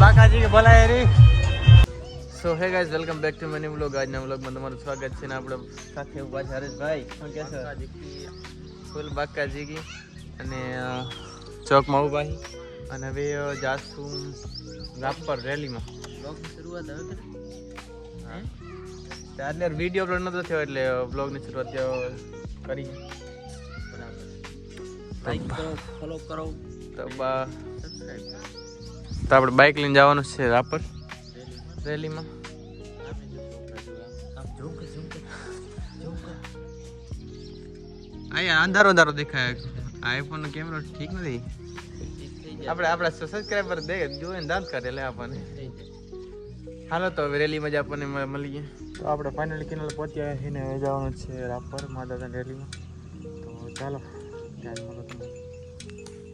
બાકાજી કે બોલાય રી? So hey guys welcome back to money vlog આજના વ્લોગમાં તમારું સ્વાગત છે ને આપણે સાથે ઊભા છે હરેશભાઈ. શું કહે છે? ફૂલ બાકાજી કી. અને ચોકમાં ઊભા હી. અને હવે જાશું રાપર રેલીમાં. બ્લોગની શરૂઆત હવે કરે એટલે વીડિયો અપલોડ નતો થયો એટલે વ્લોગની શરૂઆત કરી. બરાબર. લાઈક કરો ફોલો કરો. તો બા સબસ્ક્રાઇબ કરો. તો આપણે બાઇક લઈને જવાનું છે રાપર. રેલીમાં. અહીંયા અંધારો અંધારો દેખાય. આઈફોન નો કેમેરો ઠીક નથી. આપણે આપણા સબસ્ક્રાઈબર દે જોઈને દાંત કરે લે આપણને. હાલો તો હવે રેલીમાં જ આપણને મ- મળીએ. તો આપણે ફાઇનલ કિનારે પહોંચ્યા એને જવાનું છે રાપર માતાના રેલીમાં. તો ચાલો ધ્યાન મળો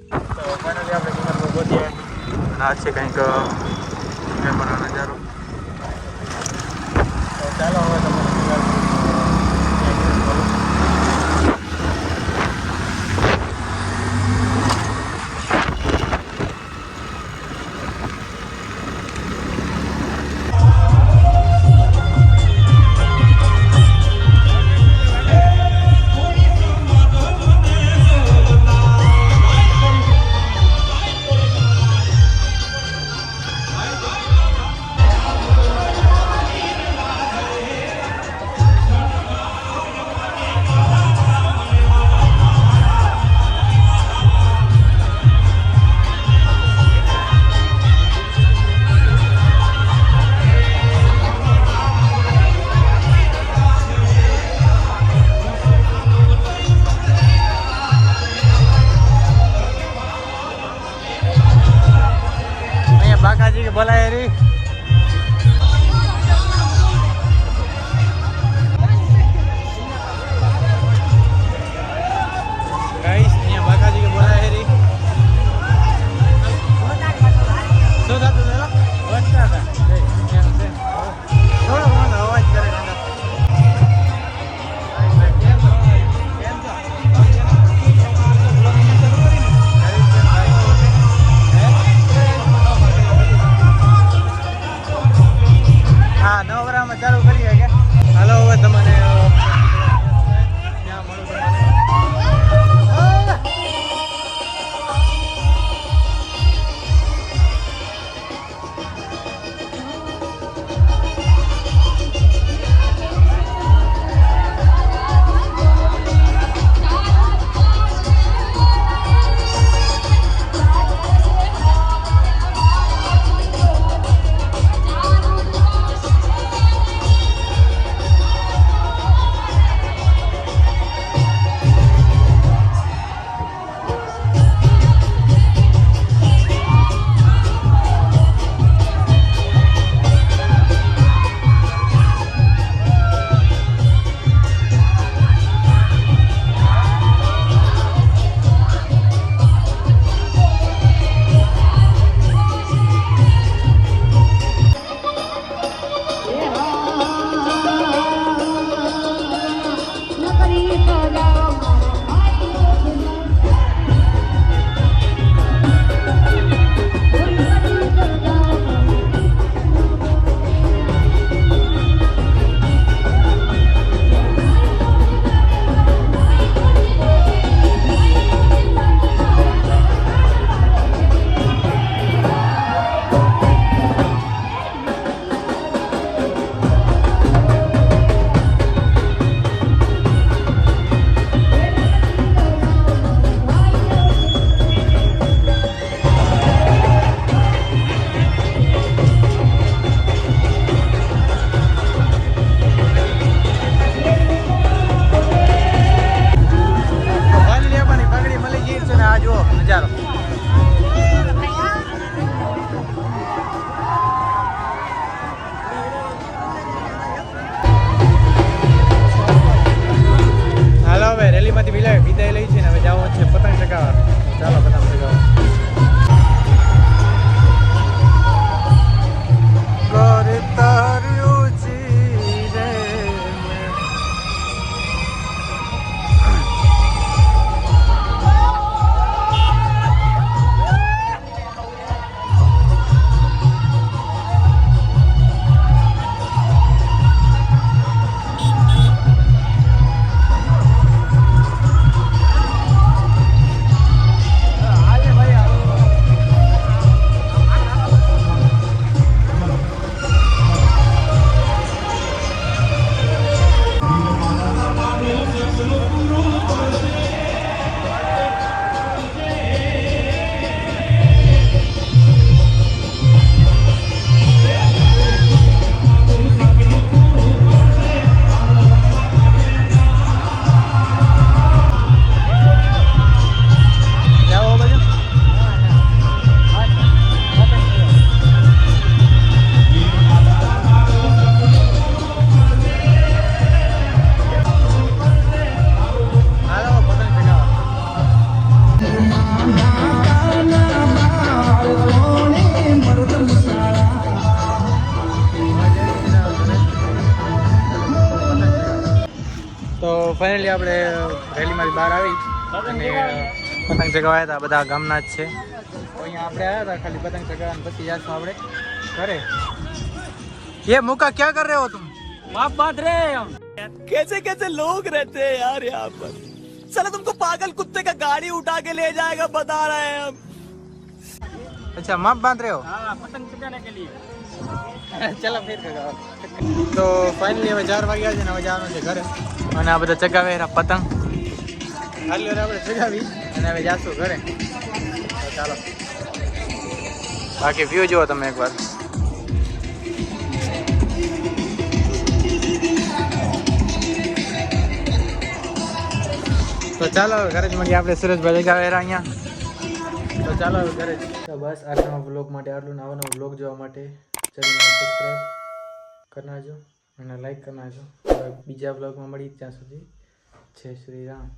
તો ફાઇનલી આપણે કિનલમાં પહોંચ્યા અને નજારો ચાલો હવે બાકાજી કે ફાઇનલી આપણે રેલીમાંથી બહાર આવી અને પતંગ ચગાવ્યા હતા બધા ગામના જ છે તો અહીંયા આપણે આવ્યા હતા ખાલી પતંગ ચગાવવા પછી જાશું આપણે ઘરે ये मुका क्या कर रहे हो तुम बाप बात रे हम कैसे कैसे लोग रहते हैं यार यहाँ पर साला तुमको पागल कुत्ते का गाड़ी उठा के ले जाएगा बता रहे हैं हम अच्छा माप बांध रहे हो हाँ पतंग चगाने के लिए ચલો ફેર તો ફાઇનલી હવે ચાર વાગ્યા છે ને હવે જવાનું છે ઘરે અને આ બધા ચગાવે પતંગ. આપણે ચગાવી. અને હવે જાશું ઘરે. ચાલો. બાકી વ્યૂ જુઓ તમે એકવાર. તો ચાલો ઘરે જ મળીએ આપણે. સુરજભાઈ જગાવે અહીંયા. તો ચાલો હવે ઘરે જ. તો બસ આજના બ્લોગ માટે આટલું. નવા નવા બ્લોગ જોવા માટે. ચેનલ સબસ્ક્રાઈબ કરી નાખજો અને લાઈક કરી નાખજો બીજા બ્લોગમાં મળી ત્યાં સુધી. જય શ્રી રામ.